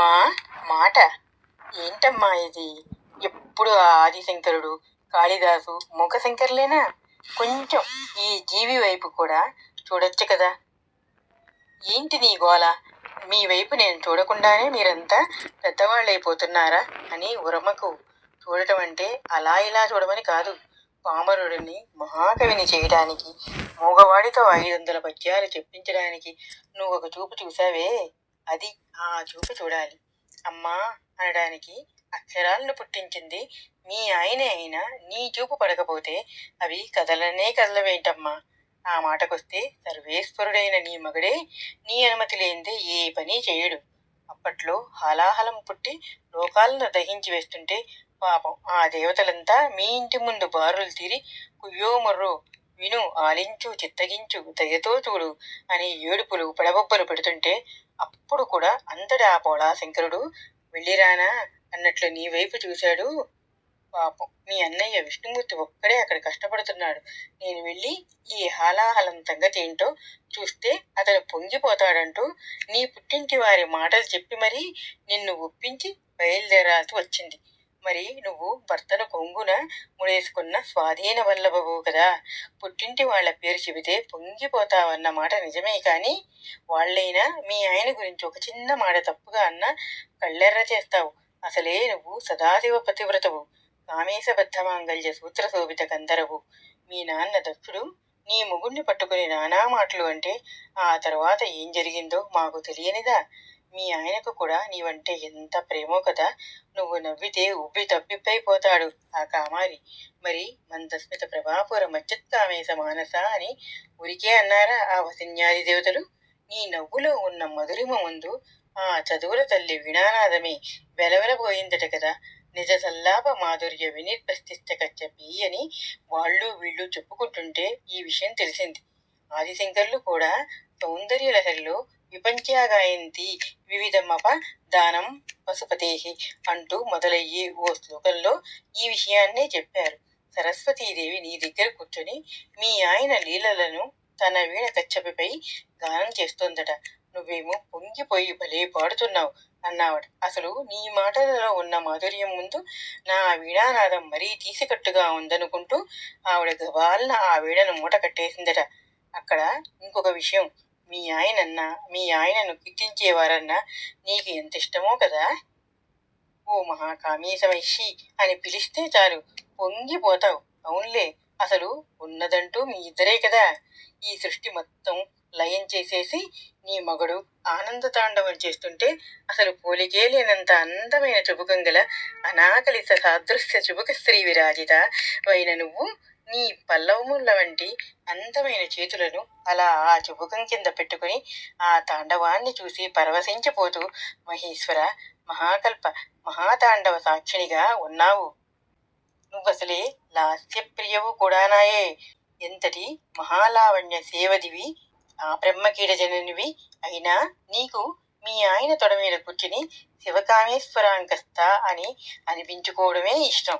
మా మాట? ఏంటమ్మా ఇది? ఎప్పుడు ఆ ఆదిశంకరుడు? కాళిదాసు మూకశంకర్లేనా కొంచెం ఈ జీవి వైపు కూడా చూడొచ్చు కదా. ఏంటి నీ గోల? మీ వైపు నేను చూడకుండానే మీరంతా పెద్దవాళ్ళైపోతున్నారా అని ఉరమకు చూడటం అంటే అలా ఇలా చూడమని కాదు. పామరుడిని మహాకవిని చేయడానికి మూగవాడితో ఐదు వందల పద్యాలు చెప్పించడానికి నువ్వు ఒక చూపు చూసావే అది ఆ చూపు చూడాలి. అమ్మా అనడానికి అక్షరాలను పుట్టించింది మీ ఆయనే అయినా నీ చూపు పడకపోతే అవి కదలనే కదలవేంటమ్మా? ఆ మాటకొస్తే సర్వేశ్వరుడైన నీ మగడే నీ అనుమతి లేనిదే ఏ పని చేయడు. అప్పట్లో హలాహలం పుట్టి లోకాలను దహించి వేస్తుంటే పాపం ఆ దేవతలంతా మీ ఇంటి ముందు బారులు తీరి కుయ్యో మొర్రో విను ఆలించు చిత్తగించు దయతో చూడు అని ఏడుపులు పడబొబ్బలు పెడుతుంటే అప్పుడు కూడా అంతటా పోళా శంకరుడు వెళ్ళిరానా అన్నట్లు నీ వైపు చూశాడు. పాపం మీ అన్నయ్య విష్ణుమూర్తి ఒక్కడే అక్కడ కష్టపడుతున్నాడు. నేను వెళ్ళి ఈ హాలాహలం సంగతి ఏంటో చూస్తే అతను పొంగిపోతాడంటూ నీ పుట్టింటి వారి మాటలు చెప్పి మరీ నిన్ను ఒప్పించి బయలుదేరాల్సి వచ్చింది. మరి నువ్వు భర్తను కొంగున ముడేసుకున్న స్వాధీన వల్లభవు కదా. పుట్టింటి వాళ్ళ పేరు చెబితే పొంగిపోతావన్న మాట నిజమే కానీ వాళ్ళైనా మీ ఆయన గురించి ఒక చిన్న మాట తప్పుగా అన్న కళ్ళెర్ర చేస్తావు. అసలే నువ్వు సదాశివ పతివ్రతవు. కామేశబద్ధ మాంగళ్య సూత్ర శోభిత గంధరవు. మీ నాన్న దక్షుడు నీ ముగుణ్ణి పట్టుకుని నానా మాటలు అంటే ఆ తర్వాత ఏం జరిగిందో మాకు తెలియనిదా? మీ ఆయనకు కూడా నీవంటే ఎంత ప్రేమో కదా. నువ్వు నవ్వితే ఉబ్బి తప్పిపోతాడు ఆ కామారి. మరి మందస్మిత ప్రభాపుర మచ్చత్కామేశ మానస అని ఉరికే అన్నారా ఆ వసిన్యాది దేవతలు? నీ నవ్వులో ఉన్న మధురిమ ముందు ఆ చదువుల తల్లి వినానాదమే వెలవెలబోయిందట కదా. నిజ సల్లాప మాధుర్య వినిర్ప్రస్థిష్ట కచ్చపి అని వాళ్ళు వీళ్ళు చెప్పుకుంటుంటే ఈ విషయం తెలిసింది. ఆదిశంకర్లు కూడా సౌందర్య లహరిలో విపంచాగాయంతి వివిధమప దానం పశుపతేహి అంటూ మొదలయ్యే ఓ శ్లోకంలో ఈ విషయాన్నే చెప్పారు. సరస్వతీదేవి నీ దగ్గర కూర్చొని మీ ఆయన లీలలను తన వీణ కచ్చపిపై గానం చేస్తోందట. నువ్వేమో పొంగిపోయి భలే పాడుతున్నావు అన్నావట. అసలు నీ మాటలలో ఉన్న మాధుర్యం ముందు నా వీణానాదం మరీ తీసికట్టుగా ఉందనుకుంటూ ఆవిడ గవాలన ఆ వీణను మూట కట్టేసిందట. అక్కడ ఇంకొక విషయం మీ ఆయనన్నా మీ ఆయనను కీర్తించేవారన్నా నీకు ఎంత ఇష్టమో కదా? ఓ మహాకామీసమైషి అని పిలిస్తే చాలు. పొంగిపోతావు. అవునులే అసలు ఉన్నదంటూ మీ ఇద్దరే కదా? ఈ సృష్టి మొత్తం లయం చేసేసి నీ మగడు ఆనంద తాండవం చేస్తుంటే అసలు పోలికే లేనంత అందమైన చుబుకం గల అనాకలిత సాదృశ్య చుబుక స్త్రీ విరాజిత. అయిన నువ్వు నీ పల్లవముల వంటి అందమైన చేతులను అలా ఆ చుబుకం కింద పెట్టుకుని ఆ తాండవాన్ని చూసి పరవశించిపోతూ మహేశ్వర మహాకల్ప మహాతాండవ సాక్షినిగా ఉన్నావు. నువ్వసలే లాస్యప్రియవు కూడానాయే ఎంతటి మహాలావణ్య సేవదివి ఆ బ్రహ్మకీడ జననివి అయినా నీకు మీ ఆయన తొడ మీద కూర్చుని శివకామేశ్వరాంకస్త అని అనిపించుకోవడమే ఇష్టం.